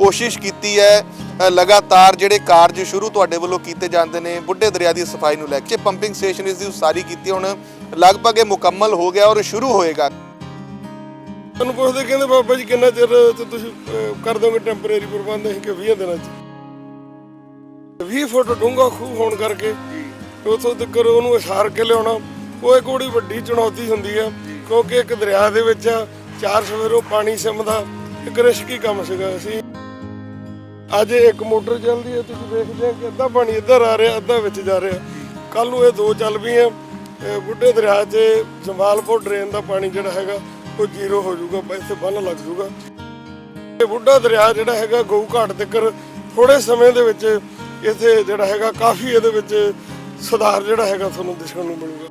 ਕੋਸ਼ਿਸ਼ ਕੀਤੀ ਹੈ ਲਗਾਤਾਰ ਜਿਹੜੇ ਕਾਰਜ ਸ਼ੁਰੂ ਤੁਹਾਡੇ ਵੱਲੋਂ ਕੀਤੇ ਜਾਂਦੇ ਨੇ, ਬੁੱਢੇ ਦਰਿਆ ਦੀ ਸਫ਼ਾਈ ਨੂੰ ਲੈ ਕੇ। ਪੰਪਿੰਗ ਸਟੇਸ਼ਨ ਇਸ ਦੀ ਉਸਾਰੀ ਕੀਤੀ, ਹੁਣ ਲਗਭਗ ਇਹ ਮੁਕੰਮਲ ਹੋ ਗਿਆ ਔਰ ਸ਼ੁਰੂ ਹੋਏਗਾ। ਤੁਹਾਨੂੰ ਪੁੱਛਦੇ ਕਹਿੰਦੇ, ਬਾਬਾ ਜੀ ਕਿੰਨਾ ਚਿਰ ਤੁਸੀਂ ਕਰ ਦੋਗੇ ਟੈਂਪਰੇਰੀ ਪ੍ਰਬੰਧ ਅਸੀਂ ਕਿ 20 ਦਿਨਾਂ ਚ। 20 ਫੁੱਟ ਡੂੰਘਾ ਖੂਹ ਹੋਣ ਕਰਕੇ ਉਥੋਂ ਤੱਕ ਉਹਨੂੰ ਇਸ਼ਾਰ ਕੇ ਲਿਆਉਣਾ, ਉਹ ਇੱਕ ਬੜੀ ਵੱਡੀ ਚੁਣੌਤੀ ਹੁੰਦੀ ਆ ਕਿਉਂਕਿ ਇੱਕ ਦਰਿਆ ਦੇ ਵਿੱਚ ਚਾਰ ਸਵੇਰੋਂ ਪਾਣੀ ਸਿਮਦਾ, ਇੱਕ ਰਿਸਕੀ ਕੰਮ ਸੀਗਾ। ਅਸੀਂ ਅੱਜ ਇੱਕ ਮੋਟਰ ਚੱਲਦੀ ਹੈ, ਤੁਸੀਂ ਵੇਖਦੇ ਹੋ ਕਿ ਅੱਧਾ ਪਾਣੀ ਇੱਧਰ ਆ ਰਿਹਾ, ਅੱਧਾ ਵਿੱਚ ਜਾ ਰਿਹਾ। ਕੱਲ ਨੂੰ ਇਹ ਦੋ ਚੱਲ ਪਈਆਂ। ਬੁੱਢੇ ਦਰਿਆ 'ਚ ਜਮਾਲਪੁਰ ਡਰੇਨ ਦਾ ਪਾਣੀ ਜਿਹੜਾ ਹੈਗਾ, ਉਹ ਜ਼ੀਰੋ ਹੋ ਜਾਊਗਾ ਇੱਥੇ ਬੰਨ ਲੱਗ ਜਾਊਗਾ। ਇਹ ਬੁੱਢਾ ਦਰਿਆ ਜਿਹੜਾ ਹੈਗਾ, ਗਊ ਘਾਟ ਤੱਕਰ ਥੋੜੇ ਸਮੇਂ ਦੇ ਵਿੱਚ ਇੱਥੇ ਜਿਹੜਾ ਹੈਗਾ, ਕਾਫੀ ਇਹਦੇ ਵਿੱਚ ਸੁਧਾਰ ਜਿਹੜਾ ਹੈਗਾ ਤੁਹਾਨੂੰ ਦਿਖਣ ਨੂੰ ਮਿਲੂਗਾ।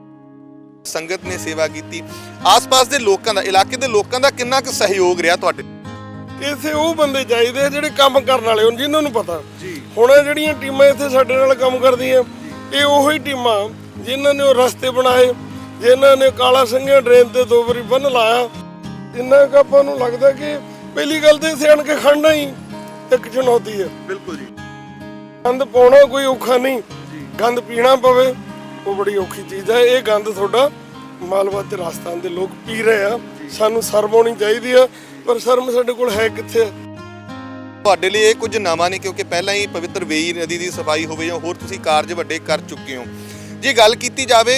ਸੰਗਤ ਨੇ ਸੇਵਾ ਕੀਤੀ। ਆਸ-ਪਾਸ ਦੇ ਲੋਕਾਂ ਦਾ, ਇਲਾਕੇ ਦੇ ਲੋਕਾਂ ਦਾ ਕਿੰਨਾ ਕੁ ਸਹਿਯੋਗ ਰਿਹਾ ਤੁਹਾਡੇ? ਇੱਥੇ ਉਹ ਬੰਦੇ ਚਾਹੀਦੇ ਆ ਜਿਹੜੇ ਕੰਮ ਕਰਨ ਵਾਲੇ ਹੋਣ ਜਿਨ੍ਹਾਂ ਨੂੰ ਪਤਾ। ਜੀ। ਹੁਣ ਇਹ ਜਿਹੜੀਆਂ ਟੀਮਾਂ ਇੱਥੇ ਸਾਡੇ ਨਾਲ ਕੰਮ ਕਰਦੀਆਂ ਇਹ ਉਹੀ ਟੀਮਾਂ ਜਿਨ੍ਹਾਂ ਨੇ ਉਹ ਰਸਤੇ ਬਣਾਏ ਜਿਨ੍ਹਾਂ ਨੇ ਕਾਲਾ ਸਿੰਘਿਆ ਡਰੇਨ ਤੇ ਦੋ ਵਾਰੀ ਬੰਨ ਲਾਇਆ। ਇੰਨਾ ਕੁ ਆਪਾਂ ਨੂੰ ਲੱਗਦਾ ਕਿ ਪਹਿਲੀ ਗੱਲ ਤੇ ਇੱਥੇ ਆਣ ਕੇ ਖੜਨਾ ਹੀ ਇੱਕ ਚੁਣੌਤੀ ਹੈ। ਬਿਲਕੁਲ ਜੀ। ਗੰਦ ਪਾਉਣਾ ਕੋਈ ਔਖਾ ਨਹੀਂ ਗੰਦ ਪੀਣਾ ਪਵੇ ਉਹ ਬੜੀ ਔਖੀ ਚੀਜ਼ ਹੈ। ਇਹ ਗੰਦ ਤੁਹਾਡਾ ਮਾਲਵਾ ਤੇ ਰਾਜਸਥਾਨ ਦੇ ਲੋਕ ਪੀ ਰਹੇ ਆ। ਸਾਨੂੰ ਸ਼ਰਮ ਆਉਣੀ ਚਾਹੀਦੀ ਆ। ਪਰ ਸ਼ਰਮ ਸਾਡੇ ਕੋਲ ਹੈ ਕਿੱਥੇ ਆ? ਤੁਹਾਡੇ ਲਈ ਇਹ ਕੁਝ ਨਵਾਂ ਨਹੀਂ ਕਿਉਂਕਿ ਪਹਿਲਾਂ ਹੀ ਪਵਿੱਤਰ ਵੇਈ ਨਦੀ ਦੀ ਸਫ਼ਾਈ ਹੋਵੇ ਜਾਂ ਹੋਰ ਤੁਸੀਂ ਕਾਰਜ ਵੱਡੇ ਕਰ ਚੁੱਕੇ ਹੋ। ਜੇ ਗੱਲ ਕੀਤੀ ਜਾਵੇ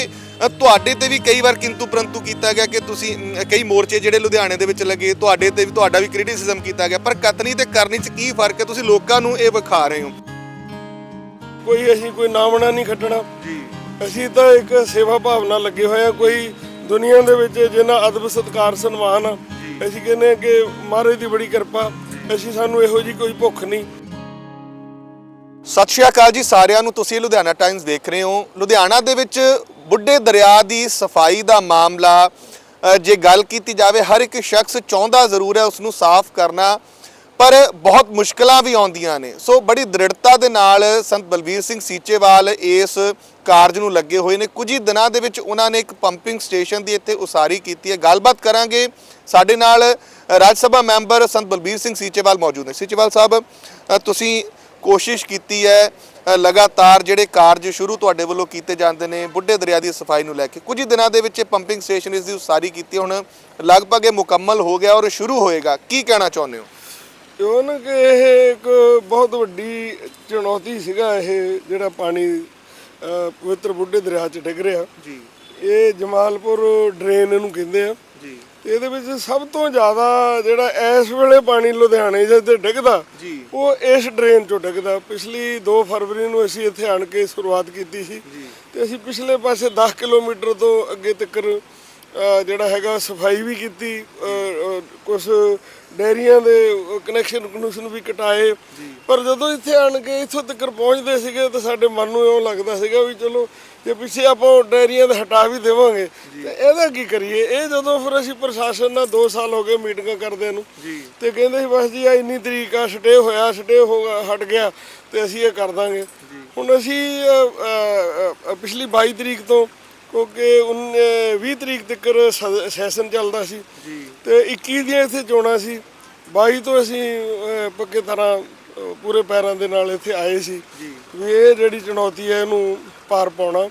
ਤੁਹਾਡੇ ਤੇ ਵੀ ਕਈ ਵਾਰ ਕਿੰਤੂ ਪ੍ਰੰਤੂ ਕੀਤਾ ਗਿਆ ਕਿ ਤੁਸੀਂ ਕਈ ਮੋਰਚੇ ਜਿਹੜੇ ਲੁਧਿਆਣੇ ਦੇ ਵਿੱਚ ਲੱਗੇ ਤੁਹਾਡੇ ਤੇ ਵੀ ਤੁਹਾਡਾ ਵੀ ਕ੍ਰਿਟਿਸਿਜ਼ਮ ਕੀਤਾ ਗਿਆ ਪਰ ਕਤਨੀ ਤੇ ਕਰਨੀ ਚ ਕੀ ਫ਼ਰਕ ਹੈ? ਤੁਸੀਂ ਲੋਕਾਂ ਨੂੰ ਇਹ ਵਿਖਾ ਰਹੇ ਹੋ। ਕੋਈ ਅਸੀਂ ਕੋਈ ਨਾਮਣਾ ਨਹੀਂ ਖੱਟਣਾ। ਜੀ। ਅਸੀਂ ਤਾਂ ਇੱਕ ਸੇਵਾ ਭਾਵਨਾ ਲੱਗੇ ਹੋਏ ਆ ਕੋਈ ਦੁਨੀਆ ਦੇ ਵਿੱਚ ਜਿੰਨਾ ਅਦਬ ਸਤਕਾਰ ਸਨਮਾਨ ਆ ਅਸੀਂ ਕਹਿੰਦੇ ਹਾਂ ਕਿ ਮਹਾਰਾਜ ਦੀ ਬੜੀ ਕਿਰਪਾ, ਅਸੀਂ ਸਾਨੂੰ ਇਹੋ ਜੀ ਕੋਈ ਭੁੱਖ ਨਹੀਂ। ਸਤਿ ਸ਼੍ਰੀ ਅਕਾਲ ਜੀ ਸਾਰਿਆਂ ਨੂੰ, ਤੁਸੀਂ ਲੁਧਿਆਣਾ ਟਾਈਮਸ ਦੇਖ ਰਹੇ ਹੋ। ਲੁਧਿਆਣਾ ਦੇ ਵਿੱਚ ਬੁੱਢੇ ਦਰਿਆ ਦੀ ਸਫ਼ਾਈ ਦਾ ਮਾਮਲਾ ਜੇ ਗੱਲ ਕੀਤੀ ਜਾਵੇ, ਹਰ ਇੱਕ ਸ਼ਖਸ ਚਾਹੁੰਦਾ ਜ਼ਰੂਰ ਹੈ ਉਸ ਨੂੰ ਸਾਫ਼ ਕਰਨਾ। ਪਰ ਬਹੁਤ ਮੁਸ਼ਕਲਾਂ ਵੀ ਆਉਂਦੀਆਂ ਨੇ। ਸੋ ਬੜੀ ਦ੍ਰਿੜਤਾ ਦੇ ਨਾਲ ਸੰਤ ਬਲਬੀਰ ਸਿੰਘ ਸੀਚੇਵਾਲ ਇਸ ਕਾਰਜ ਨੂੰ ਲੱਗੇ ਹੋਏ ਨੇ। ਕੁਝ ਹੀ ਦਿਨਾਂ ਦੇ ਵਿੱਚ ਉਹਨਾਂ ਨੇ ਇੱਕ ਪੰਪਿੰਗ ਸਟੇਸ਼ਨ ਦੀ ਇੱਥੇ ਉਸਾਰੀ ਕੀਤੀ ਹੈ। ਗੱਲਬਾਤ ਕਰਾਂਗੇ ਸਾਡੇ ਨਾਲ ਰਾਜ ਸਭਾ ਮੈਂਬਰ ਸੰਤ ਬਲਬੀਰ ਸਿੰਘ ਸੀਚੇਵਾਲ ਮੌਜੂਦ ਨੇ। ਸੀਚੇਵਾਲ ਸਾਹਿਬ ਤੁਸੀਂ ਕੋਸ਼ਿਸ਼ ਕੀਤੀ ਹੈ ਲਗਾਤਾਰ ਜਿਹੜੇ ਕਾਰਜ ਸ਼ੁਰੂ ਤੁਹਾਡੇ ਵੱਲੋਂ ਕੀਤੇ ਜਾਂਦੇ ਨੇ, ਬੁੱਢੇ ਦਰਿਆ ਦੀ ਸਫ਼ਾਈ ਨੂੰ ਲੈ ਕੇ। ਕੁਝ ਹੀ ਦਿਨਾਂ ਦੇ ਵਿੱਚ ਇਹ ਪੰਪਿੰਗ ਸਟੇਸ਼ਨ ਇਸ ਦੀ ਉਸਾਰੀ ਕੀਤੀ ਹੁਣ ਲਗਭਗ ਇਹ ਮੁਕੰਮਲ ਹੋ ਗਿਆ ਔਰ ਸ਼ੁਰੂ ਹੋਏਗਾ। ਕੀ ਕਹਿਣਾ ਚਾਹੁੰਦੇ ਹੋ? ਕਿਉਂ ਨਾ ਕਿ ਇਹ ਇੱਕ ਬਹੁਤ ਵੱਡੀ ਚੁਣੌਤੀ ਸੀਗਾ ਇਹ ਜਿਹੜਾ ਪਾਣੀ ਪਵਿੱਤਰ ਬੁੱਢੇ ਦਰਿਆ 'ਚ ਡਿੱਗ ਰਿਹਾ। ਜੀ। ਇਹ ਜਮਾਲਪੁਰ ਡਰੇਨ ਇਹਨੂੰ ਕਹਿੰਦੇ ਆ। ਜੀ। ਤੇ ਇਹਦੇ ਵਿੱਚ ਸਭ ਤੋਂ ਜ਼ਿਆਦਾ ਜਿਹੜਾ ਇਸ ਵੇਲੇ ਪਾਣੀ ਲੁਧਿਆਣੇ ਜਿੱਥੇ ਡਿੱਗਦਾ ਜੀ। ਉਹ ਇਸ ਡਰੇਨ ਚੋਂ ਡਿੱਗਦਾ। ਪਿਛਲੀ 2 ਫਰਵਰੀ ਨੂੰ ਅਸੀਂ ਇੱਥੇ ਆਣ ਕੇ ਸ਼ੁਰੂਆਤ ਕੀਤੀ ਸੀ। ਤੇ ਅਸੀਂ ਪਿਛਲੇ ਪਾਸੇ 10 ਕਿਲੋਮੀਟਰ ਤੋਂ ਅੱਗੇ ਤੱਕ ਜਿਹੜਾ ਹੈਗਾ ਸਫ਼ਾਈ ਵੀ ਕੀਤੀ ਕੁਝ ਡੈਰੀਆਂ ਦੇ ਕਨੈਕਸ਼ਨ ਕਨੈਕਸ਼ਨ ਵੀ ਕਟਾਏ। ਪਰ ਜਦੋਂ ਇੱਥੇ ਆਣ ਕੇ ਇੱਥੋਂ ਤੱਕ ਪਹੁੰਚਦੇ ਸੀਗੇ ਤਾਂ ਸਾਡੇ ਮਨ ਨੂੰ ਇਉਂ ਲੱਗਦਾ ਸੀਗਾ ਵੀ ਚਲੋ ਜੇ ਪਿੱਛੇ ਆਪਾਂ ਡੈਰੀਆਂ ਦੇ ਹਟਾ ਵੀ ਦੇਵਾਂਗੇ ਤੇ ਇਹਦਾ ਕੀ ਕਰੀਏ? ਇਹ ਜਦੋਂ ਫਿਰ ਅਸੀਂ ਪ੍ਰਸ਼ਾਸਨ ਨਾਲ 2 ਸਾਲ ਹੋ ਗਏ ਮੀਟਿੰਗਾਂ ਕਰਦਿਆਂ ਨੂੰ ਤੇ ਕਹਿੰਦੇ ਸੀ ਬਸ ਜੀ ਆ ਇੰਨੀ ਤਰੀਕ ਆ ਸਟੇ ਹੋਇਆ ਸਟੇ ਹੋ ਗਿਆ ਹਟ ਗਿਆ ਤੇ ਅਸੀਂ ਇਹ ਕਰ ਦਾਂਗੇ। ਹੁਣ ਅਸੀਂ ਪਿਛਲੀ 22 ਤਰੀਕ ਤੋਂ ਕਿਉਂਕਿ 20 ਤਰੀਕ ਤੱਕ ਸੈਸ਼ਨ ਚੱਲਦਾ ਸੀ। ਤੇ 21 ਦੀਆਂ ਇੱਥੇ ਚੋਣਾਂ ਸੀ। 22 ਤੋਂ ਅਸੀਂ ਪੱਕੇ ਤਰ੍ਹਾਂ ਪੂਰੇ ਪੈਰਾਂ ਦੇ ਨਾਲ ਇੱਥੇ ਆਏ ਸੀ। ਵੀ ਇਹ ਜਿਹੜੀ ਚੁਣੌਤੀ ਹੈ ਇਹਨੂੰ ਪਾਰ ਪਾਉਣਾ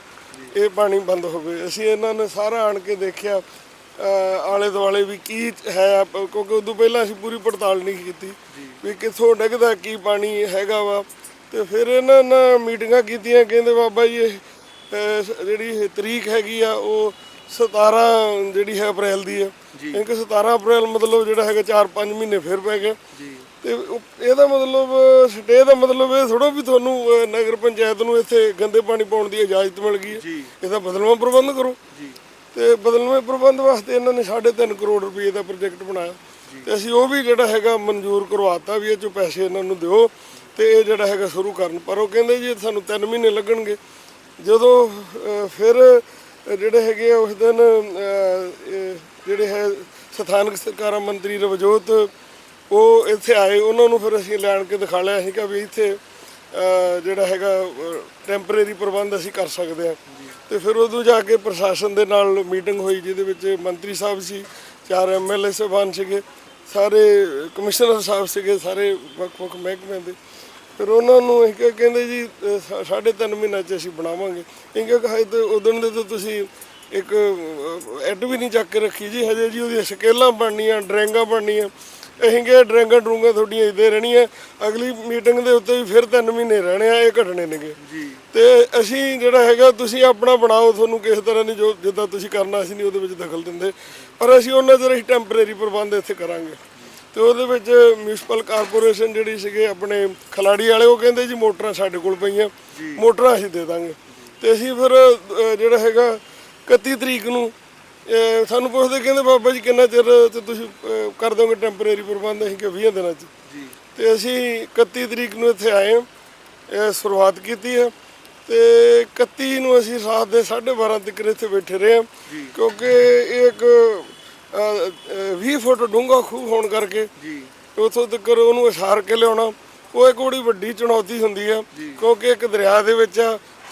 ਇਹ ਪਾਣੀ ਬੰਦ ਹੋਵੇ। ਅਸੀਂ ਇਹਨਾਂ ਨੇ ਸਾਰਾ ਆਣ ਕੇ ਦੇਖਿਆ ਆਲੇ ਦੁਆਲੇ ਵੀ ਕੀ ਹੈ ਕਿਉਂਕਿ ਉਦੋਂ ਪਹਿਲਾਂ ਅਸੀਂ ਪੂਰੀ ਪੜਤਾਲ ਨਹੀਂ ਕੀਤੀ। ਵੀ ਕਿੱਥੋਂ ਡਿੱਗਦਾ ਕੀ ਪਾਣੀ ਹੈਗਾ ਵਾ। ਤੇ ਫਿਰ ਇਹਨਾਂ ਨਾਲ ਮੀਟਿੰਗਾਂ ਕੀਤੀਆਂ ਕਹਿੰਦੇ ਬਾਬਾ ਜੀ ਇਹ ਅਹ ਜਿਹੜੀ ਤਰੀਕ ਹੈਗੀ ਆ ਉਹ 17 ਜਿਹੜੀ ਹੈ ਅਪ੍ਰੈਲ ਦੀ ਹੈ ਕਿਉਂਕਿ 17 ਅਪ੍ਰੈਲ ਮਤਲਬ ਜਿਹੜਾ ਹੈਗਾ 4-5 ਮਹੀਨੇ ਫਿਰ ਪੈ ਗਏ। ਤੇ ਇਹਦਾ ਮਤਲਬ ਸਟੇ ਦਾ ਮਤਲਬ ਇਹ ਥੋੜਾ ਵੀ ਤੁਹਾਨੂੰ ਨਗਰ ਪੰਚਾਇਤ ਨੂੰ ਇੱਥੇ ਗੰਦੇ ਪਾਣੀ ਪਾਉਣ ਦੀ ਇਜਾਜ਼ਤ ਮਿਲ ਗਈ ਹੈ। ਇਹਦਾ ਬਦਲਵਾਂ ਪ੍ਰਬੰਧ ਕਰੋ। ਤੇ ਬਦਲਵੇਂ ਪ੍ਰਬੰਧ ਵਾਸਤੇ ਇਹਨਾਂ ਨੇ 3.5 ਕਰੋੜ ਰੁਪਏ ਦਾ ਪ੍ਰੋਜੈਕਟ ਬਣਾਇਆ। ਤੇ ਅਸੀਂ ਉਹ ਵੀ ਜਿਹੜਾ ਹੈਗਾ ਮਨਜ਼ੂਰ ਕਰਵਾਤਾ ਵੀ ਇਹ ਚੋਂ ਪੈਸੇ ਇਹਨਾਂ ਨੂੰ ਦਿਓ। ਤੇ ਇਹ ਜਿਹੜਾ ਹੈਗਾ ਸ਼ੁਰੂ ਕਰਨ। ਪਰ ਉਹ ਕਹਿੰਦੇ ਜੀ ਸਾਨੂੰ 3 ਮਹੀਨੇ ਲੱਗਣਗੇ। ਜਦੋਂ ਫਿਰ ਜਿਹੜੇ ਹੈਗੇ ਆ ਉਸ ਦਿਨ ਜਿਹੜੇ ਹੈ ਸਥਾਨਕ ਸਰਕਾਰਾਂ ਮੰਤਰੀ ਰਵਜੋਤ, ਉਹ ਇੱਥੇ ਆਏ। ਉਹਨਾਂ ਨੂੰ ਫਿਰ ਅਸੀਂ ਲੈਣ ਕੇ ਦਿਖਾ ਲਿਆ। ਸੀ ਕਿ ਵੀ ਇੱਥੇ ਜਿਹੜਾ ਹੈਗਾ ਟੈਂਪਰੇਰੀ ਪ੍ਰਬੰਧ ਅਸੀਂ ਕਰ ਸਕਦੇ ਹਾਂ। ਤੇ ਫਿਰ ਉਦੋਂ ਜਾ ਕੇ ਪ੍ਰਸ਼ਾਸਨ ਦੇ ਨਾਲ ਮੀਟਿੰਗ ਹੋਈ, ਜਿਹਦੇ ਵਿੱਚ ਮੰਤਰੀ ਸਾਹਿਬ ਸੀ, ਚਾਰ ਐਮਐਲਏ ਸਾਹਿਬਾਨ ਸੀਗੇ, ਸਾਰੇ ਕਮਿਸ਼ਨਰ ਸਾਹਿਬ ਸੀਗੇ, ਸਾਰੇ ਵੱਖ-ਵੱਖ ਮਹਿਕਮਿਆਂ ਦੇ। ਫਿਰ ਉਹਨਾਂ ਨੂੰ ਇਹ ਕਹਿੰਦੇ ਜੀ ਸਾਢੇ ਤਿੰਨ ਮਹੀਨਿਆਂ ਚ ਅਸੀਂ ਬਣਾਵਾਂਗੇ। ਇਹ ਕਿ ਹਜੇ ਤੇ ਉਦੋਂ ਦੇ ਤਾਂ ਤੁਸੀਂ ਇੱਕ ਐਡ ਵੀ ਨਹੀਂ ਚੱਕ ਕੇ ਰੱਖੀ ਜੀ। ਹਜੇ ਜੀ ਉਹਦੀਆਂ ਸਕੇਲਾਂ ਬਣਨੀਆਂ ਡਰੈਂਗਾਂ ਬਣਨੀਆਂ। ਅਸੀਂ ਕਿ ਡਰੈਂਗਾਂ ਡਰੂੰਗਾਂ ਤੁਹਾਡੀਆਂ ਇੱਦੇ ਰਹਿਣੀਆਂ। ਅਗਲੀ ਮੀਟਿੰਗ ਦੇ ਉੱਤੇ ਵੀ ਫਿਰ ਤਿੰਨ ਮਹੀਨੇ ਰਹਿਣੇ ਆ ਇਹ ਘਟਣੇ ਨੇਗੇ। ਜੀ। ਤੇ ਅਸੀਂ ਜਿਹੜਾ ਹੈਗਾ ਤੁਸੀਂ ਆਪਣਾ ਬਣਾਓ ਤੁਹਾਨੂੰ ਕਿਸੇ ਤਰ੍ਹਾਂ ਦੀ ਜੋ ਜਿੱਦਾਂ ਤੁਸੀਂ ਕਰਨਾ ਅਸੀਂ ਨਹੀਂ ਉਹਦੇ ਵਿੱਚ ਦਖਲ ਦਿੰਦੇ। ਪਰ ਅਸੀਂ ਉਹਨਾਂ ਦੇ ਅਸੀਂ ਟੈਂਪਰੇਰੀ ਪ੍ਰਬੰਧ ਇੱਥੇ ਕਰਾਂਗੇ। ਤੇ ਉਹਦੇ ਵਿੱਚ ਮਿਊਨਿਸਪਲ ਕਾਰਪੋਰੇਸ਼ਨ ਜਿਹੜੀ ਸੀਗੇ ਆਪਣੇ ਖਿਲਾੜੀ ਵਾਲੇ ਉਹ ਕਹਿੰਦੇ ਜੀ ਮੋਟਰਾਂ ਸਾਡੇ ਕੋਲ ਪਈਆਂ ਮੋਟਰਾਂ ਅਸੀਂ ਦੇ ਦਾਂਗੇ। ਤੇ ਅਸੀਂ ਫਿਰ ਅ, ਜਿਹੜਾ ਹੈਗਾ 31 ਤਰੀਕ ਨੂੰ ਅ, ਸਾਨੂੰ ਪੁੱਛਦੇ ਕਹਿੰਦੇ ਬਾਬਾ ਜੀ ਕਿੰਨਾ ਚਿਰ ਤੇ ਤੁਸੀਂ ਅ, ਕਰ ਦੋਗੇ ਟੈਂਪਰੇਰੀ ਪ੍ਰਬੰਧ? ਅਸੀਂ ਕਿ 20 ਦਿਨਾਂ 'ਚ। ਜੀ। ਤੇ ਅਸੀਂ 31 ਤਰੀਕ ਨੂੰ ਇੱਥੇ ਆਏ ਹਾਂ ਇਹ ਸ਼ੁਰੂਆਤ ਕੀਤੀ ਹੈ। ਤੇ 31 ਨੂੰ ਅਸੀਂ ਰਾਤ ਦੇ 12:30 ਤੱਕ ਇੱਥੇ ਬੈਠੇ ਰਹੇ ਹਾਂ ਕਿਉਂਕਿ ਇਹ ਇੱਕ 20 ਫੁੱਟ ਡੂੰਘਾ ਖੂਹ ਹੋਣ ਕਰਕੇ ਜੀ। ਉਥੋਂ ਤੱਕ ਉਹਨੂੰ ਇਸ਼ਾਰ ਕੇ ਲਿਆਉਣਾ। ਉਹ ਇੱਕ ਬੜੀ ਵੱਡੀ ਚੁਣੌਤੀ ਹੁੰਦੀ ਹੈ ਕਿਉਂਕਿ ਇੱਕ ਦਰਿਆ ਦੇ ਵਿੱਚ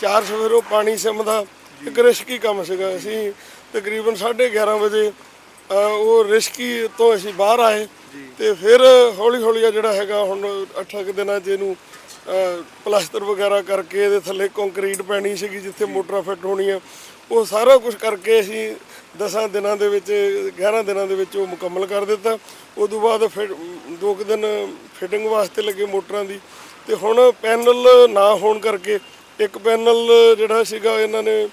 400 ਫਿਰੋਂ ਪਾਣੀ ਸਿਮਦਾ ਇੱਕ ਰਿਸਕੀ ਕੰਮ ਸੀਗਾ। ਅਸੀਂ ਤਕਰੀਬਨ 11:30 ਵਜੇ ਉਹ ਰਿਸਕੀ ਤੋਂ ਅਸੀਂ ਬਾਹਰ ਆਏ ਤੇ ਫਿਰ ਹੌਲੀ ਹੌਲੀ ਆ ਜਿਹੜਾ ਹੈਗਾ ਹੁਣ 8 ਕੁ ਦਿਨਾਂ 'ਚ ਇਹਨੂੰ ਪਲਾਸਟਰ ਵਗੈਰਾ ਕਰਕੇ ਇਹਦੇ ਥੱਲੇ ਕੰਕਰੀਟ ਪੈਣੀ ਸੀਗੀ ਜਿੱਥੇ ਮੋਟਰਾਂ ਫਿੱਟ ਹੋਣੀਆਂ। ਉਹ ਸਾਰਾ ਕੁਝ ਕਰਕੇ ਅਸੀਂ 10 ਦਿਨਾਂ ਦੇ ਵਿੱਚ 11 ਦਿਨਾਂ ਦੇ ਵਿੱਚ ਉਹ ਮੁਕੰਮਲ ਕਰ ਦਿੱਤਾ। ਉਸ ਤੋਂ ਬਾਅਦ ਫਿਰ ਦੋ ਕੁ ਦਿਨ ਫਿਟਿੰਗ ਵਾਸਤੇ ਲੱਗੇ ਮੋਟਰਾਂ ਦੀ। ਤੇ ਹੁਣ ਪੈਨਲ ਨਾ ਹੋਣ ਕਰਕੇ ਇੱਕ ਪੈਨਲ ਜਿਹੜਾ ਸੀਗਾ ਇਹਨਾਂ ਨੇ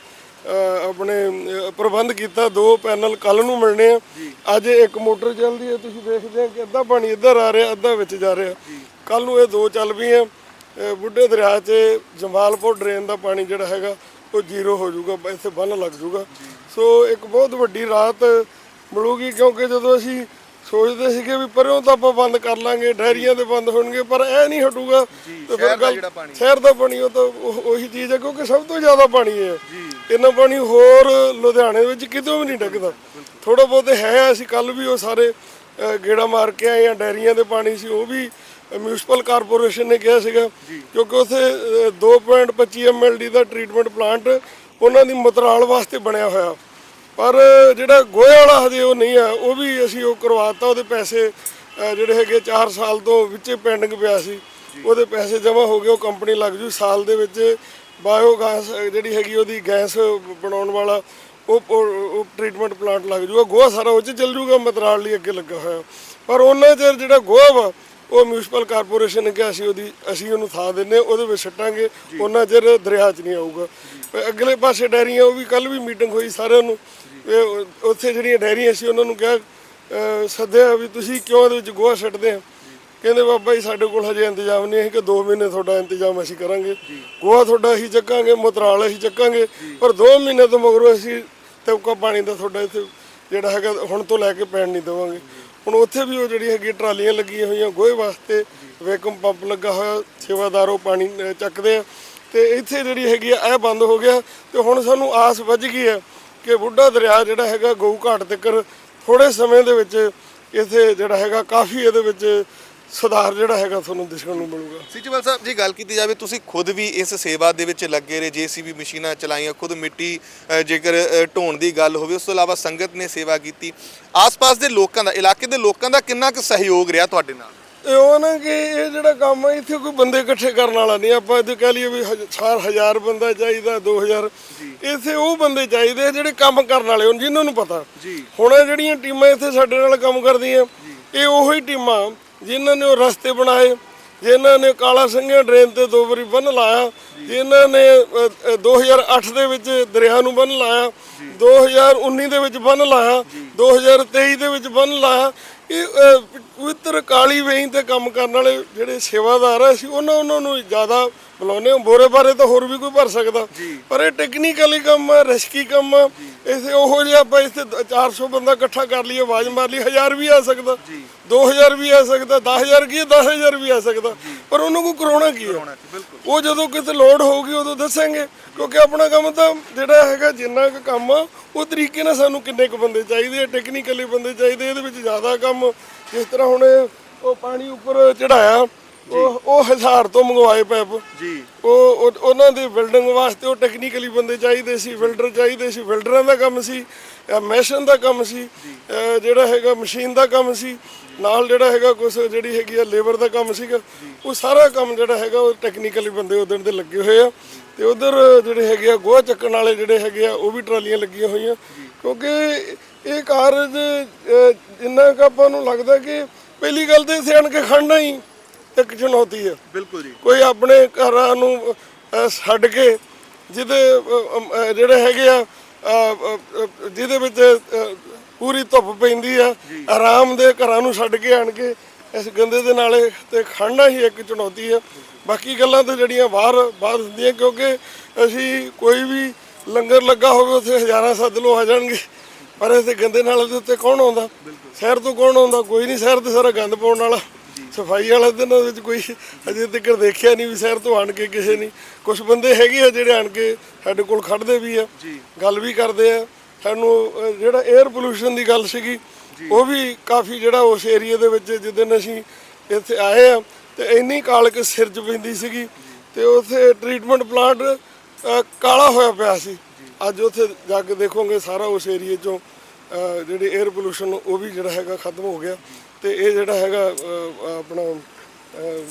ਆਪਣੇ ਪ੍ਰਬੰਧ ਕੀਤਾ। ਦੋ ਪੈਨਲ ਕੱਲ ਨੂੰ ਮਿਲਣੇ ਆ। ਅੱਜ ਇੱਕ ਮੋਟਰ ਚੱਲਦੀ ਹੈ। ਤੁਸੀਂ ਦੇਖਦੇ ਆ ਕਿ ਅੱਧਾ ਪਾਣੀ ਇੱਧਰ ਆ ਰਿਹਾ ਅੱਧਾ ਵਿੱਚ ਜਾ ਰਿਹਾ। ਕੱਲ ਨੂੰ ਇਹ ਦੋ ਚੱਲ ਪਈਆਂ। ਬੁੱਢੇ ਦਰਿਆ 'ਚ ਜਮਾਲਪੁਰ ਡਰੇਨ ਦਾ ਪਾਣੀ ਜਿਹੜਾ ਹੈਗਾ ਉਹ ਜ਼ੀਰੋ ਹੋ ਜਾਊਗਾ ਇੱਥੇ ਬੰਨ ਲੱਗ ਜਾਊਗਾ। ਸੋ ਇੱਕ ਬਹੁਤ ਵੱਡੀ ਰਾਹਤ ਮਿਲੂਗੀ ਕਿਉਂਕਿ ਜਦੋਂ ਅਸੀਂ ਸੋਚਦੇ ਸੀਗੇ ਵੀ ਪਰਿਓਂ ਤਾਂ ਆਪਾਂ ਬੰਦ ਕਰ ਲਾਂਗੇ ਡੈਰੀਆਂ ਦੇ ਬੰਦ ਹੋਣਗੇ ਪਰ ਇਹ ਨਹੀਂ ਹਟੂਗਾ। ਤੇ ਦਾ ਗੱਲ। ਸ਼ਹਿਰ ਦਾ ਪਾਣੀ ਉਹ ਤਾਂ ਉਹ- ਚੀਜ਼ ਹੈ ਕਿਉਂਕਿ ਸਭ ਤੋਂ ਜ਼ਿਆਦਾ ਪਾਣੀ ਹੈ। ਇੰਨਾ ਪਾਣੀ ਹੋਰ ਲੁਧਿਆਣੇ ਵਿੱਚ ਕਿਤੇ ਵੀ ਨਹੀਂ ਡਿੱਗਦਾ। ਥੋੜਾ ਬਹੁਤ ਹੈ ਅਸੀਂ ਕੱਲ ਵੀ ਉਹ ਸਾਰੇ ਗੇੜਾ ਮਾਰ ਕੇ ਆਏ ਆ ਡੈਰੀਆਂ ਦੇ ਪਾਣੀ ਸੀ ਉਹ ਵੀ ਮਿਊਨਿਸਪਲ ਕਾਰਪੋਰੇਸ਼ਨ ਨੇ ਕਿਹਾ ਸੀਗਾ ਕਿਉਂਕਿ ਉਥੇ 2.25 ਐਮਐਲਡੀ ਦਾ ਟ੍ਰੀਟਮੈਂਟ ਪਲਾਂਟ ਉਹਨਾਂ ਦੀ ਮਤਰਾਲ ਵਾਸਤੇ ਬਣਿਆ ਹੋਇਆ। ਪਰ ਜਿਹੜਾ ਗੋਹੇ ਵਾਲਾ ਹਜੇ ਉਹ ਨਹੀਂ ਆ ਉਹ ਵੀ ਅਸੀਂ ਉਹ ਕਰਵਾਤਾ ਉਹਦੇ ਪੈਸੇ ਜਿਹੜੇ ਹੈਗੇ 4 ਸਾਲ ਤੋਂ ਵਿੱਚੇ ਪੈਂਡਿੰਗ ਪਿਆ ਸੀ ਉਹਦੇ ਪੈਸੇ ਜਮ੍ਹਾਂ ਹੋ ਗਏ ਉਹ ਕੰਪਨੀ ਲੱਗ ਜੂ। ਸਾਲ ਦੇ ਵਿੱਚ ਬਾਇਓਗੈਸ ਜਿਹੜੀ ਹੈਗੀ ਉਹਦੀ ਗੈਸ ਬਣਾਉਣ ਵਾਲਾ ਉਹ ਉਹ- ਉਹ ਟ੍ਰੀਟਮੈਂਟ ਪਲਾਂਟ ਲੱਗ ਜੂਗਾ। ਗੋਹਾ ਸਾਰਾ ਉਹ 'ਚ ਚੱਲ ਜੂਗਾ ਮਤਰਾਲ ਲਈ ਅੱਗੇ ਲੱਗਾ ਹੋਇਆ। ਪਰ ਉਹਨਾਂ ਚਿਰ ਜਿਹੜਾ ਗੋਹਾ ਵਾ ਉਹ ਮਿਊਨਿਸਪਲ ਕਾਰਪੋਰੇਸ਼ਨ ਨੇ ਕਿਹਾ ਅਸੀਂ ਉਹਦੀ ਅਸੀਂ ਉਹਨੂੰ ਥਾਂ ਦਿੰਨੇ ਉਹਦੇ ਵਿੱਚ ਛੱਟਾਂਗੇ ਉਹਨਾਂ ਚਿਰ ਦਰਿਆ 'ਚ ਨਹੀਂ ਆਊਗਾ। ਅਗਲੇ ਪਾਸੇ ਡੈਰੀਆਂ ਉਹ ਵੀ ਕੱਲ ਵੀ ਮੀਟਿੰਗ ਹੋਈ ਸਾਰਿਆਂ ਨੂੰ। ਉੱਥੇ ਜਿਹੜੀਆਂ ਡੈਰੀਆਂ ਸੀ ਉਹਨਾਂ ਨੂੰ ਕਿਹਾ ਸੱਦਿਆ ਵੀ ਤੁਸੀਂ ਕਿਉਂ ਇਹਦੇ ਵਿੱਚ ਗੋਹਾ ਛੱਡਦੇ ਆ ਕਹਿੰਦੇ ਬਾਬਾ ਜੀ ਸਾਡੇ ਕੋਲ ਹਜੇ ਇੰਤਜ਼ਾਮ ਨਹੀਂ ਹੈ ਕਿ 2 ਮਹੀਨੇ ਤੁਹਾਡਾ ਇੰਤਜ਼ਾਮ ਅਸੀਂ ਕਰਾਂਗੇ। ਗੋਹਾ ਤੁਹਾਡਾ ਅਸੀਂ ਚੱਕਾਂਗੇ ਮਤਰਾਲ ਅਸੀਂ ਚੱਕਾਂਗੇ ਪਰ 2 ਮਹੀਨੇ ਤੋਂ ਮਗਰੋਂ ਅਸੀਂ ਤਵਕਾ ਪਾਣੀ ਦਾ ਤੁਹਾਡਾ ਇੱਥੇ ਜਿਹੜਾ ਹੈਗਾ ਹੁਣ ਤੋਂ ਲੈ ਕੇ ਪੈਣ ਨਹੀਂ ਦੇਵਾਂਗੇ। ਹੁਣ ਉੱਥੇ ਵੀ ਉਹ ਜਿਹੜੀ ਹੈਗੀ ਟਰਾਲੀਆਂ ਲੱਗੀਆਂ ਹੋਈਆਂ ਗੋਹੇ ਵਾਸਤੇ ਵੈਕਮ ਪੰਪ ਲੱਗਾ ਹੋਇਆ, ਸੇਵਾਦਾਰ ਉਹ ਪਾਣੀ ਚੱਕਦੇ ਆ। ਤੇ ਇੱਥੇ ਜਿਹੜੀ ਹੈਗੀ ਆ, ਇਹ ਬੰਦ ਹੋ ਗਿਆ। ਤੇ ਹੁਣ ਸਾਨੂੰ ਆਸ ਵੱਜ ਗਈ ਹੈ ਕਿ ਬੁੱਢਾ ਦਰਿਆ ਜਿਹੜਾ ਹੈਗਾ, ਗਊ ਘਾਟ ਤੱਕ ਥੋੜੇ ਸਮੇਂ ਦੇ ਵਿੱਚ ਇੱਥੇ ਜਿਹੜਾ ਹੈਗਾ, ਕਾਫੀ ਇਹਦੇ ਵਿੱਚ ਸੁਧਾਰ ਜਿਹੜਾ ਹੈਗਾ ਤੁਹਾਨੂੰ ਦਿਸਣ ਨੂੰ ਮਿਲੂਗਾ। ਸਿਚਵਲ ਸਾਹਿਬ ਜੀ ਗੱਲ ਕੀਤੀ ਜਾਵੇ ਤੁਸੀਂ ਖੁਦ ਵੀ ਇਸ ਸੇਵਾ ਦੇ ਵਿੱਚ ਲੱਗੇ ਰਹੇ ਜੀਸੀਬੀ ਮਸ਼ੀਨਾਂ ਚਲਾਈਆਂ ਖੁਦ ਮਿੱਟੀ ਅ, ਜੇਕਰ ਅ, ਢੋਣ ਦੀ ਗੱਲ ਹੋਵੇ ਉਸ ਤੋਂ ਇਲਾਵਾ ਸੰਗਤ ਨੇ ਸੇਵਾ ਕੀਤੀ। ਆਸ-ਪਾਸ ਦੇ ਲੋਕਾਂ ਦਾ ਇਲਾਕੇ ਦੇ ਲੋਕਾਂ ਦਾ ਕਿੰਨਾ ਕੁ ਸਹਿਯੋਗ ਰਿਹਾ ਤੁਹਾਡੇ ਨਾਲ? ਇਹ ਉਹ ਨਾ ਕਿ ਇਹ ਜਿਹੜਾ ਕੰਮ ਹੈ ਇੱਥੇ ਕੋਈ ਬੰਦੇ ਇਕੱਠੇ ਕਰਨ ਵਾਲਾ ਨਹੀਂ ਆਪਾਂ ਇਹ ਕਹਿ ਲਈਏ ਵੀ ਹਜ਼- ਸਾਰ ਹਜ਼ਾਰ ਬੰਦਾ ਚਾਹੀਦਾ 2000 ਇੱਥੇ ਉਹ ਬੰਦੇ ਚਾਹੀਦੇ ਆ ਜਿਹੜੇ ਕੰਮ ਕਰਨ ਵਾਲੇ ਹੋਣ ਜਿਨ੍ਹਾਂ ਨੂੰ ਪਤਾ। ਜੀ। ਹੁਣ ਇਹ ਜਿਹੜੀਆਂ ਟੀਮਾਂ ਇੱਥੇ ਸਾਡੇ ਨਾਲ ਕੰਮ ਕਰਦੀਆਂ ਇਹ ਉਹੀ ਟੀਮਾਂ ਜਿਨ੍ਹਾਂ ਨੇ ਉਹ ਰਸਤੇ ਬਣਾਏ ਜਿਨ੍ਹਾਂ ਨੇ ਕਾਲਾ ਸਿੰਘਿਆ ਡਰੇਨ ਤੇ ਦੋ ਵਾਰੀ ਬੰਨ ਲਾਇਆ ਜਿਨ੍ਹਾਂ ਨੇ ਅ, ਅ, 2008 ਦੇ ਵਿੱਚ ਦਰਿਆ ਨੂੰ ਬੰਨ ਲਾਇਆ 2019 ਦੇ ਵਿੱਚ ਬੰਨ ਲਾਇਆ 2023 ਦੇ ਵਿੱਚ ਬੰਨ ਲਾਇਆ ਇਹ ਪਵਿੱਤਰ ਕਾਲੀ ਵੇਈ ਤੇ ਕੰਮ ਕਰਨ ਵਾਲੇ ਜਿਹੜੇ ਸੇਵਾਦਾਰ ਆ ਅਸੀਂ ਉਹਨਾਂ ਉਹਨਾਂ ਨੂੰ ਜ਼ਿਆਦਾ ਬੁਲਾਉਂਦੇ ਹਾਂ। ਬੋਰੇ ਬਾਰੇ ਤਾਂ ਹੋਰ ਵੀ ਕੋਈ ਭਰ ਸਕਦਾ। ਪਰ ਇਹ ਟੈਕਨੀਕਲੀ ਕੰਮ ਆ ਰਿਸਕੀ ਕੰਮ ਆ। ਇਸੇ ਉਹੋ ਜਿਹਾ ਆਪਾਂ ਇੱਥੇ 400 ਬੰਦਾ ਇਕੱਠਾ ਕਰ ਲਈਏ ਆਵਾਜ਼ ਮਾਰ ਲਈ 1000 ਵੀ ਆ ਸਕਦਾ। 2000 ਵੀ ਆ ਸਕਦਾ 10000 ਕੀ ਹੈ, 10000 ਵੀ ਆ ਸਕਦਾ। ਪਰ ਉਹਨੂੰ ਕੋਈ ਕਰਾਉਣਾ ਕੀ ਹੈ ਉਹ ਜਦੋਂ ਕਿਤੇ ਲੋਡ ਹੋਊਗੀ ਉਦੋਂ ਦੱਸਾਂਗੇ। ਕਿਉਂਕਿ ਆਪਣਾ ਕੰਮ ਤਾਂ ਜਿਹੜਾ ਹੈਗਾ ਜਿੰਨਾ ਕੁ ਕੰਮ ਆ ਉਹ ਤਰੀਕੇ ਨਾਲ ਸਾਨੂੰ ਕਿੰਨੇ ਕੁ ਬੰਦੇ ਚਾਹੀਦੇ ਆ ਟੈਕਨੀਕਲੀ ਬੰਦੇ ਚਾਹੀਦੇ ਇਹਦੇ ਵਿੱਚ ਜ਼ਿਆਦਾ ਕੰਮ ਜਿਸ ਤਰ੍ਹਾਂ ਹੁਣ ਉਹ ਪਾਣੀ ਉੱਪਰ ਚੜਾਇਆ ਉਹ ਉਹ ਹਜ਼ਾਰ ਤੋਂ ਮੰਗਵਾਏ ਪੈਪ ਜੀ। ਉਹ ਉਹ- ਉਹਨਾਂ ਦੀ ਬਿਲਡਿੰਗ ਵਾਸਤੇ ਉਹ ਟੈਕਨੀਕਲੀ ਬੰਦੇ ਚਾਹੀਦੇ ਸੀ ਫਿਲਟਰ ਚਾਹੀਦੇ ਸੀ ਫਿਲਟਰਾਂ ਦਾ ਕੰਮ ਸੀ ਮੈਸ਼ਨ ਦਾ ਕੰਮ ਸੀ ਜਿਹੜਾ ਹੈਗਾ ਮਸ਼ੀਨ ਦਾ ਕੰਮ ਸੀ ਨਾਲ ਜਿਹੜਾ ਹੈਗਾ ਕੁਝ ਜਿਹੜੀ ਹੈਗੀ ਆ ਲੇਬਰ ਦਾ ਕੰਮ ਸੀਗਾ। ਉਹ ਸਾਰਾ ਕੰਮ ਜਿਹੜਾ ਹੈਗਾ ਉਹ ਟੈਕਨੀਕਲੀ ਬੰਦੇ ਉਧਰ ਦੇ ਲੱਗੇ ਹੋਏ ਆ ਤੇ ਉਧਰ ਜਿਹੜੇ ਹੈਗੇ ਆ ਗੋਹਾ ਚੱਕਣ ਵਾਲੇ ਜਿਹੜੇ ਹੈਗੇ ਆ ਉਹ ਵੀ ਟਰਾਲੀਆਂ ਲੱਗੀਆਂ ਹੋਈਆਂ। ਕਿਉਂਕਿ ਇਹ ਕਾਰਜ ਜਿੰਨਾ ਕੁ ਆਪਾਂ ਨੂੰ ਲੱਗਦਾ ਕਿ ਪਹਿਲੀ ਗੱਲ ਤੇ ਇੱਥੇ ਆਣ ਕੇ ਖੜਨਾ ਹੀ ਇੱਕ ਚੁਣੌਤੀ ਹੈ ਬਿਲਕੁਲ ਜੀ। ਕੋਈ ਆਪਣੇ ਘਰਾਂ ਨੂੰ ਛੱਡ ਕੇ ਜਿਹਦੇ ਜਿਹੜੇ ਹੈਗੇ ਆ ਜਿਹਦੇ ਵਿੱਚ ਪੂਰੀ ਧੁੱਪ ਪੈਂਦੀ ਆ ਆਰਾਮ ਦੇ ਘਰਾਂ ਨੂੰ ਛੱਡ ਕੇ ਆਣ ਕੇ ਇਸ ਗੰਦੇ ਦੇ ਨਾਲੇ ਤੇ ਖੜਨਾ ਹੀ ਇੱਕ ਚੁਣੌਤੀ ਆ। ਬਾਕੀ ਗੱਲਾਂ ਤਾਂ ਜਿਹੜੀਆਂ ਬਾਹਰ ਬਾਹਰ ਹੁੰਦੀਆਂ ਕਿਉਂਕਿ ਅਸੀਂ ਕੋਈ ਵੀ ਲੰਗਰ ਲੱਗਾ ਹੋਵੇ ਉੱਥੇ ਹਜ਼ਾਰਾਂ ਸੱਦ ਲੋ ਆ ਜਾਣਗੇ। ਪਰ ਇੱਥੇ ਗੰਦੇ ਨਾਲੇ ਦੇ ਉੱਤੇ ਕੌਣ ਆਉਂਦਾ? ਸ਼ਹਿਰ ਤੋਂ ਕੌਣ ਆਉਂਦਾ? ਕੋਈ ਨਹੀਂ ਸ਼ਹਿਰ ਤੇ ਸਾਰਾ ਗੰਦ ਪਾਉਣ ਵਾਲਾ। ਸਫ਼ਾਈ ਵਾਲੇ ਦਿਨਾਂ ਵਿੱਚ ਕੋਈ ਅਜੇ ਤੱਕ ਦੇਖਿਆ ਨਹੀਂ ਵੀ ਸ਼ਹਿਰ ਤੋਂ ਆਣ ਕੇ ਕਿਸੇ ਨਹੀਂ ਕੁਝ ਬੰਦੇ ਹੈਗੇ ਆ ਜਿਹੜੇ ਆਣ ਕੇ ਸਾਡੇ ਕੋਲ ਖੜਦੇ ਵੀ ਆ। ਗੱਲ ਵੀ ਕਰਦੇ ਆ। ਸਾਨੂੰ ਜਿਹੜਾ 에ਅਰ ਪੋਲੂਸ਼ਨ ਦੀ ਗੱਲ ਸੀਗੀ ਉਹ ਵੀ ਕਾਫੀ ਜਿਹੜਾ ਉਸ ਏਰੀਆ ਦੇ ਵਿੱਚ ਜਿੱਦਣ ਅਸੀਂ ਇੱਥੇ ਆਏ ਆ ਤੇ ਇੰਨੀ ਕਾਲਕ ਸਿਰਜ ਪੈਂਦੀ ਸੀਗੀ ਤੇ ਉੱਥੇ ਟ੍ਰੀਟਮੈਂਟ ਪਲਾਂਟ ਕਾਲਾ ਹੋਇਆ ਪਿਆ ਸੀ। ਅੱਜ ਉੱਥੇ ਜਾ ਕੇ ਦੇਖੋਗੇ ਸਾਰਾ ਉਸ ਏਰੀਏ 'ਚੋਂ ਅਹ, ਜਿਹੜੀ 에ਅਰ ਪੋਲੂਸ਼ਨ ਉਹ ਵੀ ਜਿਹੜਾ ਹੈਗਾ ਖਤਮ ਹੋ ਗਿਆ। ਤੇ ਇਹ ਜਿਹੜਾ ਹੈਗਾ ਆਪਣਾ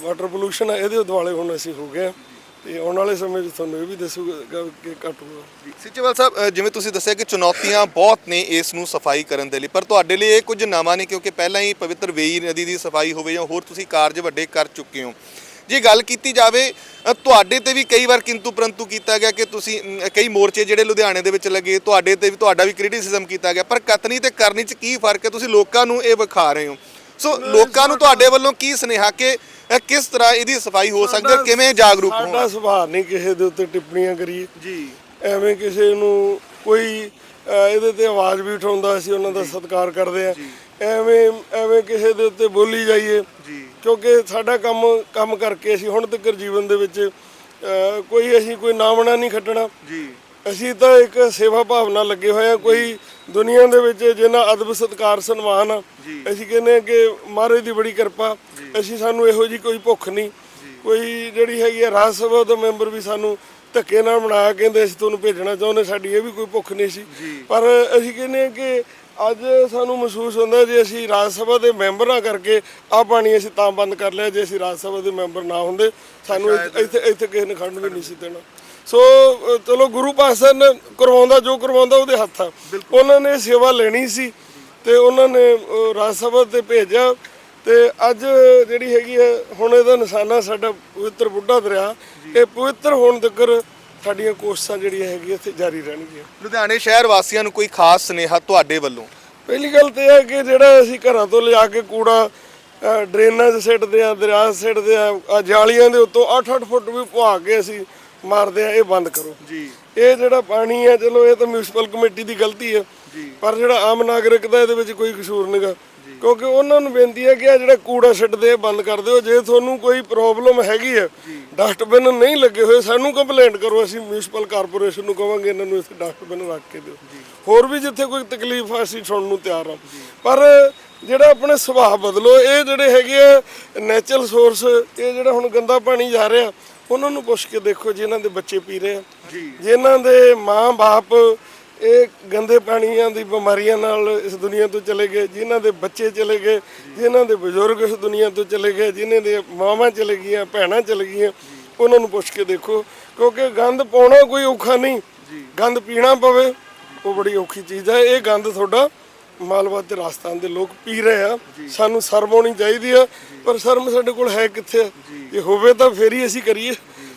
ਵਾਟਰ ਪੋਲੂਸ਼ਨ ਹੈ ਇਹਦੇ ਦੁਆਲੇ ਹੁਣ ਅਸੀਂ ਹੋ ਗਏ ਆ। ਤੇ ਆਉਣ ਵਾਲੇ ਸਮੇਂ 'ਚ ਤੁਹਾਨੂੰ ਇਹ ਵੀ ਦੱਸੂਗਾ ਕਿ ਘਟੂਗਾ ਸਿੱਚੇਵਾਲ ਸਾਹਿਬ ਅ, ਜਿਵੇਂ ਤੁਸੀਂ ਦੱਸਿਆ ਕਿ ਚੁਣੌਤੀਆਂ ਬਹੁਤ ਨੇ ਇਸ ਨੂੰ ਸਫ਼ਾਈ ਕਰਨ ਦੇ ਲਈ ਪਰ ਤੁਹਾਡੇ ਲਈ ਇਹ ਕੁਝ ਨਵਾਂ ਨੇ ਕਿਉਂਕਿ ਪਹਿਲਾਂ ਹੀ ਪਵਿੱਤਰ ਵੇਈ ਨਦੀ ਦੀ ਸਫ਼ਾਈ ਹੋਵੇ ਜਾਂ ਹੋਰ ਤੁਸੀਂ ਕਾਰਜ ਵੱਡੇ ਕਰ ਚੁੱਕੇ ਹੋ। ਜੇ ਗੱਲ ਕੀਤੀ ਜਾਵੇ ਅ, ਤੁਹਾਡੇ ਤੇ ਵੀ ਕਈ ਵਾਰ ਕਿੰਤੂ ਪਰੰਤੂ ਕੀਤਾ ਗਿਆ ਕਿ ਤੁਸੀਂ ਅਮ, ਕਈ ਮੋਰਚੇ ਜਿਹੜੇ ਲੁਧਿਆਣੇ ਦੇ ਵਿੱਚ ਲੱਗੇ ਤੁਹਾਡੇ ਤੇ ਵੀ ਤੁਹਾਡਾ ਵੀ ਕ੍ਰਿਟਿਸਿਜ਼ਮ ਕੀਤਾ ਗਿਆ ਪਰ ਕਤਨੀ ਤੇ ਕਰਨੀ 'ਚ ਕੀ ਫ਼ਰਕ ਹੈ? ਤੁਸੀਂ ਲੋਕਾਂ ਨੂੰ ਇਹ ਵਿਖਾ ਰਹੇ ਹੋ। ਸੋ ਲੋਕਾਂ ਨੂੰ ਤੁਹਾਡੇ ਵੱਲੋਂ ਕੀ ਸੁਨੇਹਾ ਕਿ ਕਿਸ ਤਰ੍ਹਾਂ ਇਹਦੀ ਸਫ਼ਾਈ ਹੋ ਸਕਦੀ ਹੈ ਕਿਵੇਂ ਜਾਗਰੂਕ ਹੋਣ? ਸਾਡਾ ਸੁਭਾਅ ਨਹੀਂ ਕਿਸੇ ਦੇ ਉੱਤੇ ਟਿੱਪਣੀਆਂ ਕਰੀਏ। ਜੀ। ਐਵੇਂ ਕਿਸੇ ਨੂੰ ਕੋਈ ਅਹ, ਇਹਦੇ ਤੇ ਆਵਾਜ਼ ਵੀ ਉਠਾਉਂਦਾ ਅਸੀਂ ਉਹਨਾਂ ਦਾ ਸਤਿਕਾਰ ਕਰਦੇ ਆ ਐਵੇਂ ਐਵੇਂ ਕਿਸੇ ਦੇ ਉੱਤੇ ਬੋਲੀ ਜਾਈਏ। ਜੀ। ਕਿਉਂਕਿ ਸਾਡਾ ਕੰਮ ਕੰਮ ਕਰਕੇ ਅਸੀਂ ਹੁਣ ਤੱਕ ਜੀਵਨ ਦੇ ਵਿੱਚ ਅਹ, ਕੋਈ ਅਸੀਂ ਕੋਈ ਨਾਮਣਾ ਨਹੀਂ ਖੱਟਣਾ। ਜੀ। ਅਸੀਂ ਤਾਂ ਇੱਕ ਸੇਵਾ ਭਾਵਨਾ ਲੱਗੇ ਹੋਏ ਆ ਕੋਈ ਦੁਨੀਆ ਦੇ ਵਿੱਚ ਜਿੰਨਾ ਅਦਬ ਸਤਕਾਰ ਸਨਮਾਨ ਆ ਅਸੀਂ ਕਹਿੰਦੇ ਆ ਕਿ ਮਹਾਰਾਜ ਦੀ ਬੜੀ ਕਿਰਪਾ। ਅਸੀਂ ਸਾਨੂੰ ਇਹੋ ਜੀ ਕੋਈ ਭੁੱਖ ਨਹੀਂ। ਕੋਈ ਜਿਹੜੀ ਹੈਗੀ ਆ ਰਾਜ ਸਭਾ ਦਾ ਮੈਂਬਰ ਵੀ ਸਾਨੂੰ ਧੱਕੇ ਨਾਲ ਬਣਾਇਆ ਕਹਿੰਦੇ ਅਸੀਂ ਤੁਹਾਨੂੰ ਭੇਜਣਾ ਚਾਹੁੰਦੇ ਸਾਡੀ ਇਹ ਵੀ ਕੋਈ ਭੁੱਖ ਨਹੀਂ ਸੀ। ਪਰ ਅਸੀਂ ਕਹਿੰਦੇ ਆ ਕਿ ਅੱਜ ਸਾਨੂੰ ਮਹਿਸੂਸ ਹੁੰਦਾ ਜੇ ਅਸੀਂ ਰਾਜ ਸਭਾ ਦੇ ਮੈਂਬਰ ਕਰਕੇ ਆ ਪਾਣੀ ਅਸੀਂ ਤਾਂ ਬੰਦ ਕਰ ਲਿਆ ਜੇ ਅਸੀਂ ਰਾਜ ਸਭਾ ਦੇ ਮੈਂਬਰ ਨਾ ਹੁੰਦੇ ਸਾਨੂੰ ਇੱਥੇ- ਇੱਥੇ ਇੱਥੇ ਕਿਸੇ ਨੇ ਖੜਨ ਵੀ ਨਹੀਂ ਸੀ ਦੇਣਾ। ਸੋ ਅ, ਚਲੋ ਗੁਰੂ ਪਾਤਸ਼ਾਹ ਨੇ ਕਰਵਾਉਂਦਾ ਜੋ ਕਰਵਾਉਂਦਾ ਉਹਦੇ ਹੱਥ ਆ। ਉਹਨਾਂ ਨੇ ਸੇਵਾ ਲੈਣੀ ਸੀ ਤੇ ਉਹਨਾਂ ਨੇ ਅ, ਰਾਜ ਸਭਾ ਤੇ ਭੇਜਿਆ ਤੇ ਅੱਜ ਜਿਹੜੀ ਹੈਗੀ ਹੈ ਹੁਣ ਇਹਦਾ ਨਿਸ਼ਾਨਾ ਸਾਡਾ ਪਵਿੱਤਰ ਬੁੱਢਾ ਦਰਿਆ ਇਹ ਪਵਿੱਤਰ ਹੋਣ ਤੱਕ ਸਾਡੀਆਂ ਕੋਸ਼ਿਸ਼ਾਂ ਜਿਹੜੀਆਂ ਹੈਗੀਆਂ ਇੱਥੇ ਜਾਰੀ ਰਹਿਣਗੀਆਂ। ਲੁਧਿਆਣੇ ਸ਼ਹਿਰ ਵਾਸੀਆਂ ਨੂੰ ਕੋਈ ਖਾਸ ਸੁਨੇਹਾ ਤੁਹਾਡੇ ਵੱਲੋਂ? ਪਹਿਲੀ ਗੱਲ ਤੇ ਇਹ ਹੈ ਕਿ ਜਿਹੜਾ ਅਸੀਂ ਘਰਾਂ ਤੋਂ ਲਿਆ ਕੇ ਕੂੜਾ ਅ, ਡਰੇਨਾਂ 'ਚ ਸਿੱਟਦੇ ਆ ਦਰਿਆ 'ਚ ਸਿੱਟਦੇ ਆ ਆਹ ਜਾਲੀਆਂ ਦੇ ਉੱਤੋਂ 8-8 ਫੁੱਟ ਵੀ ਪੁਆ ਕੇ ਅਸੀਂ ਮਾਰਦੇ ਆ ਇਹ ਬੰਦ ਕਰੋ। ਜੀ। ਇਹ ਜਿਹੜਾ ਪਾਣੀ ਹੈ ਚਲੋ ਇਹ ਤਾਂ ਮਿਊਨਿਸਪਲ ਕਮੇਟੀ ਦੀ ਗਲਤੀ ਹੈ ਪਰ ਜਿਹੜਾ ਆਮ ਨਾਗਰਿਕ ਦਾ ਇਹਦੇ ਵਿੱਚ ਕੋਈ ਕਸੂਰ ਨਹੀਂਗਾ ਕਿਉਂਕਿ ਉਹਨਾਂ ਨੂੰ ਬੇਨਤੀ ਹੈ ਕਿ ਆ ਜਿਹੜਾ ਕੂੜਾ ਸਿੱਟਦੇ ਆ ਬੰਦ ਕਰ ਦਿਓ। ਜੇ ਤੁਹਾਨੂੰ ਕੋਈ ਪ੍ਰੋਬਲਮ ਹੈਗੀ ਹੈ ਡਸਟਬਿਨ ਨਹੀਂ ਲੱਗੇ ਹੋਏ ਸਾਨੂੰ ਕੰਪਲੇਂਟ ਕਰੋ। ਅਸੀਂ ਮਿਊਨਿਸਪਲ ਕਾਰਪੋਰੇਸ਼ਨ ਨੂੰ ਕਵਾਂਗੇ ਇਹਨਾਂ ਨੂੰ ਇੱਥੇ ਡਸਟਬਿਨ ਰੱਖ ਕੇ ਦਿਓ। ਹੋਰ ਵੀ ਜਿੱਥੇ ਕੋਈ ਤਕਲੀਫ ਆ ਅਸੀਂ ਸੁਣਨ ਨੂੰ ਤਿਆਰ ਹਾਂ ਪਰ ਜਿਹੜਾ ਆਪਣੇ ਸੁਭਾਅ ਬਦਲੋ ਇਹ ਜਿਹੜੇ ਹੈਗੇ ਆ ਨੈਚੁਰਲ ਸੋਰਸ ਇਹ ਜਿਹੜਾ ਹੁਣ ਗੰਦਾ ਪਾਣੀ ਜਾ ਰਿਹਾ ਉਹਨਾਂ ਨੂੰ ਪੁੱਛ ਕੇ ਦੇਖੋ ਜਿਨ੍ਹਾਂ ਦੇ ਬੱਚੇ ਪੀ ਰਹੇ ਆ। ਜਿਨ੍ਹਾਂ ਦੇ ਮਾਂ-ਬਾਪ ਇਹ ਗੰਦੇ ਪਾਣੀਆਂ ਦੀ ਬਿਮਾਰੀਆਂ ਨਾਲ ਇਸ ਦੁਨੀਆ ਤੋਂ ਚਲੇ ਗਏ ਜਿਨ੍ਹਾਂ ਦੇ ਬੱਚੇ ਚਲੇ ਗਏ ਜਿਨ੍ਹਾਂ ਦੇ ਬਜ਼ੁਰਗ ਇਸ ਦੁਨੀਆ ਤੋਂ ਚਲੇ ਗਏ ਜਿਨ੍ਹਾਂ ਦੇ ਮਾਵਾਂ ਚਲੇ ਗਈਆਂ ਭੈਣਾਂ ਚਲੇ ਗਈਆਂ ਉਹਨਾਂ ਨੂੰ ਪੁੱਛ ਕੇ ਦੇਖੋ ਕਿਉਂਕਿ ਗੰਦ ਪਾਉਣਾ ਕੋਈ ਔਖਾ ਨਹੀਂ। ਗੰਦ ਪੀਣਾ ਪਵੇ ਉਹ ਬੜੀ ਔਖੀ ਚੀਜ਼ ਹੈ। ਇਹ ਗੰਦ ਤੁਹਾਡਾ ਮਾਲਵਾ ਤੇ ਰਾਜਸਥਾਨ ਦੇ ਲੋਕ ਪੀ ਰਹੇ ਆ। ਸਾਨੂੰ ਸ਼ਰਮ ਆਉਣੀ ਚਾਹੀਦੀ ਆ ਪਰ ਸ਼ਰਮ ਸਾਡੇ ਕੋਲ ਹੈ ਕਿੱਥੇ ਆ? ਜੇ ਹੋਵੇ ਤਾਂ ਫੇਰ ਹੀ ਅਸੀਂ ਕਰੀਏ।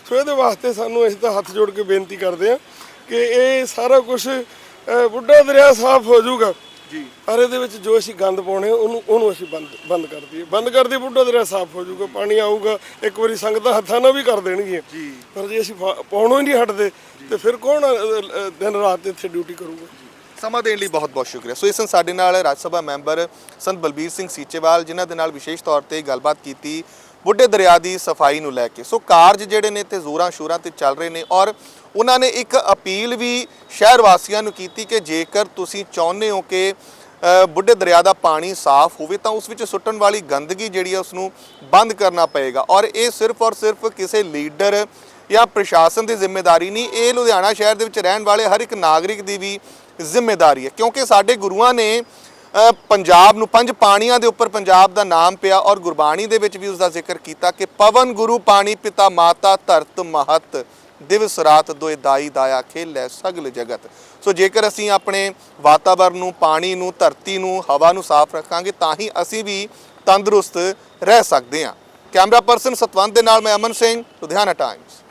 ਸੋ ਇਹਦੇ ਵਾਸਤੇ ਸਾਨੂੰ ਅਸੀਂ ਤਾਂ ਹੱਥ ਜੋੜ ਕੇ ਬੇਨਤੀ ਕਰਦੇ ਆ ਕਿ ਇਹ ਸਾਰਾ ਕੁਝ ਬੁੱਢਾ ਦਰਿਆ ਸਾਫ਼ ਹੋ ਜਾਊਗਾ। ਜੀ। ਪਰ ਇਹਦੇ ਵਿੱਚ ਜੋ ਅਸੀਂ ਗੰਦ ਪਾਉਣੇ ਉਹਨੂੰ ਉਹਨੂੰ ਅਸੀਂ ਬੰਦ ਬੰਦ ਕਰ ਦਈਏ। ਬੰਦ ਕਰ ਦਈਏ ਬੁੱਢਾ ਦਰਿਆ ਸਾਫ਼ ਹੋ ਜਾਊਗਾ ਪਾਣੀ ਆਊਗਾ। ਇੱਕ ਵਾਰੀ ਸੰਗਤਾਂ ਹੱਥਾਂ ਨਾਲ ਵੀ ਕਰ ਦੇਣਗੀਆਂ। ਜੀ। ਪਰ ਜੇ ਅਸੀਂ ਪਾ- ਪਾਉਣੋਂ ਹੀ ਨਹੀਂ ਹਟਦੇ ਤੇ ਫਿਰ ਕੌਣ ਅ, ਅ, ਦਿਨ ਰਾਤ ਇੱਥੇ ਡਿਊਟੀ ਕਰੂਗਾ? ਸਮਾਂ ਦੇਣ ਲਈ ਬਹੁਤ-ਬਹੁਤ ਸ਼ੁਕਰੀਆ। ਸੋ ਇਸ ਸਨ ਸਾਡੇ ਨਾਲ ਰਾਜ ਸਭਾ ਮੈਂਬਰ ਸੰਤ ਬਲਬੀਰ ਸਿੰਘ ਸੀਚੇਵਾਲ, ਜਿਨ੍ਹਾਂ ਦੇ ਨਾਲ ਵਿਸ਼ੇਸ਼ ਤੌਰ ਤੇ ਗੱਲਬਾਤ ਕੀਤੀ ਬੁੱਢੇ ਦਰਿਆ ਦੀ ਸਫ਼ਾਈ ਨੂੰ ਲੈ ਕੇ। ਸੋ ਕਾਰਜ ਜਿਹੜੇ ਨੇ ਤੇ ਜ਼ੋਰਾਂ ਸ਼ੋਰਾਂ ਤੇ ਚੱਲ ਰਹੇ ਨੇ ਔਰ ਉਹਨਾਂ ਨੇ ਇੱਕ ਅਪੀਲ ਵੀ ਸ਼ਹਿਰ ਵਾਸੀਆਂ ਨੂੰ ਕੀਤੀ ਕਿ ਜੇਕਰ ਤੁਸੀਂ ਚਾਹੁੰਦੇ ਹੋ ਕਿ ਬੁੱਢੇ ਦਰਿਆ ਦਾ ਪਾਣੀ ਸਾਫ਼ ਹੋਵੇ ਤਾਂ ਉਸ ਵਿੱਚ ਸੁੱਟਣ ਵਾਲੀ ਗੰਦਗੀ ਜਿਹੜੀ ਹੈ ਉਸ ਨੂੰ ਬੰਦ ਕਰਨਾ ਪਏਗਾ। ਔਰ ਇਹ ਸਿਰਫ ਔਰ ਸਿਰਫ ਕਿਸੇ ਲੀਡਰ ਜਾਂ ਪ੍ਰਸ਼ਾਸਨ ਦੀ ਜ਼ਿੰਮੇਵਾਰੀ ਨਹੀਂ, ਇਹ ਲੁਧਿਆਣਾ ਸ਼ਹਿਰ ਦੇ ਵਿੱਚ ਰਹਿਣ ਵਾਲੇ ਹਰ ਇੱਕ ਨਾਗਰਿਕ ਦੀ ਵੀ ਜ਼ਿੰਮੇਵਾਰੀ ਹੈ। ਕਿਉਂਕਿ ਸਾਡੇ ਗੁਰੂਆਂ ਨੇ ਪੰਜਾਬ ਨੂੰ ਪੰਜ ਪਾਣੀਆਂ ਦੇ ਉੱਪਰ ਪੰਜਾਬ ਦਾ ਨਾਮ ਪਿਆ ਔਰ ਗੁਰਬਾਣੀ ਦੇ ਵਿੱਚ ਵੀ ਉਸ ਦਾ ਜ਼ਿਕਰ ਕੀਤਾ ਕਿ ਪਵਨ ਗੁਰੂ, ਪਾਣੀ ਪਿਤਾ, ਮਾਤਾ, ਧਰਤ, ਮਹਤ, ਦਿਵਸ ਰਾਤ ਦੋਇ ਦਾਈ ਦਾਇਆ ਖੇਲੇ ਸਗਲ ਜਗਤ। ਸੋ ਜੇਕਰ ਅਸੀਂ ਆਪਣੇ ਵਾਤਾਵਰਨ ਨੂੰ, ਪਾਣੀ ਨੂੰ, ਧਰਤੀ ਨੂੰ, ਹਵਾ ਨੂੰ ਸਾਫ਼ ਰੱਖਾਂਗੇ, ਤਾਂ ਹੀ ਅਸੀਂ ਵੀ ਤੰਦਰੁਸਤ ਰਹਿ ਸਕਦੇ ਹਾਂ। ਕੈਮਰਾ ਪਰਸਨ ਸਤਵੰਤ ਦੇ ਨਾਲ ਮੈਂ ਅਮਨ ਸਿੰਘ, ਲੁਧਿਆਣਾ ਟਾਈਮਸ